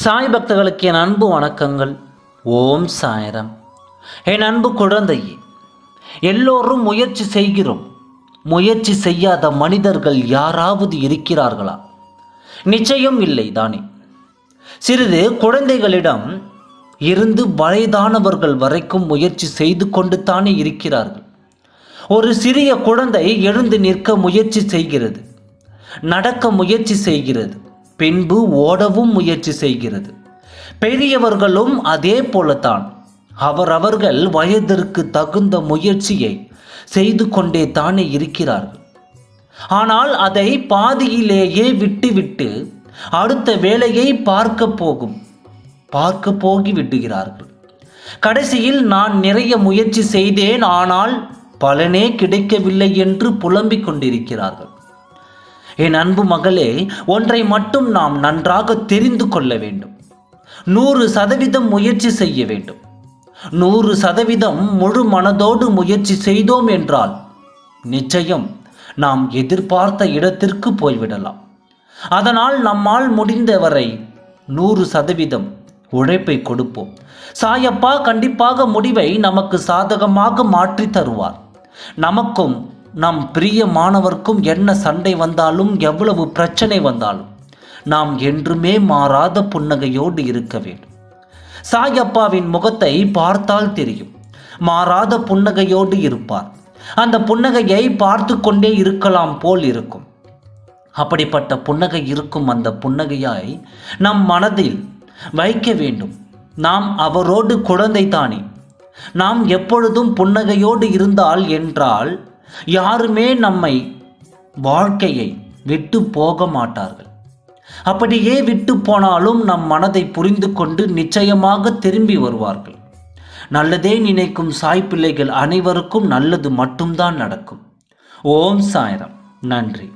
சாய் பக்தர்களுக்கு என் அன்பு வணக்கங்கள். ஓம் சாயரம். என் அன்பு குழந்தையே எல்லோரும் முயற்சி செய்கிறோம். முயற்சி செய்யாத மனிதர்கள் யாராவது இருக்கிறார்களா? நிச்சயம் இல்லை தானே. சிறிது குழந்தைகளிடம் இருந்து வயதானவர்கள் வரைக்கும் முயற்சி செய்து கொண்டு தானே இருக்கிறார்கள். ஒரு சிறிய குழந்தை எழுந்து நிற்க முயற்சி செய்கிறது. நடக்க முயற்சி செய்கிறது. பின்பு ஓடவும் முயற்சி செய்கிறது. பெரியவர்களும் அதே போலத்தான். அவரவர்கள் வயதிற்கு தகுந்த முயற்சியை செய்து கொண்டே தானே இருக்கிறார்கள். ஆனால் அதை பாதியிலேயே விட்டுவிட்டு அடுத்த வேலையை பார்க்க போகும். பார்க்க போகி விடுகிறார்கள். கடைசியில் நான் நிறைய முயற்சி செய்தேன் ஆனால் பலனே கிடைக்கவில்லை என்று புலம்பிக் கொண்டிருக்கிறார்கள். என் அன்பு மகளே ஒன்றை மட்டும் நாம் நன்றாக தெரிந்து கொள்ள வேண்டும். நூறு சதவீதம் முயற்சி செய்ய வேண்டும். நூறு சதவீதம் முழு மனதோடு முயற்சி செய்தோம் என்றால் நிச்சயம் நாம் எதிர்பார்த்த இடத்திற்கு போய்விடலாம். அதனால் நம்மால் முடிந்தவரை நூறு சதவீதம் உழைப்பை கொடுப்போம். சாயப்பா கண்டிப்பாக முடிவை நமக்கு சாதகமாக மாற்றி தருவார். நமக்கும் நம் பிரியமானவர்க்கும் என்ன சண்டை வந்தாலும் எவ்வளவு பிரச்சனை வந்தாலும் நாம் என்றுமே மாறாத புன்னகையோடு இருக்க வேண்டும். சாயப்பாவின் முகத்தை பார்த்தால் தெரியும். மாறாத புன்னகையோடு இருப்பார். அந்த புன்னகையை பார்த்து கொண்டே இருக்கலாம் போல் இருக்கும். அப்படிப்பட்ட புன்னகை இருக்கும் அந்த புன்னகையாய் நம் மனதில் வைக்க வேண்டும். நாம் அவரோடு குழந்தை தானே நாம் எப்பொழுதும் புன்னகையோடு இருந்தால் என்றால் யாருமே நம்மை வாழ்க்கையை விட்டு போக மாட்டார்கள். அப்படியே விட்டு போனாலும் நம் மனதை புரிந்து கொண்டு நிச்சயமாக திரும்பி வருவார்கள். நல்லதே நினைக்கும் சாய் பிள்ளைகள் அனைவருக்கும் நல்லது மட்டும்தான் நடக்கும். ஓம் சாய்ராம். நன்றி.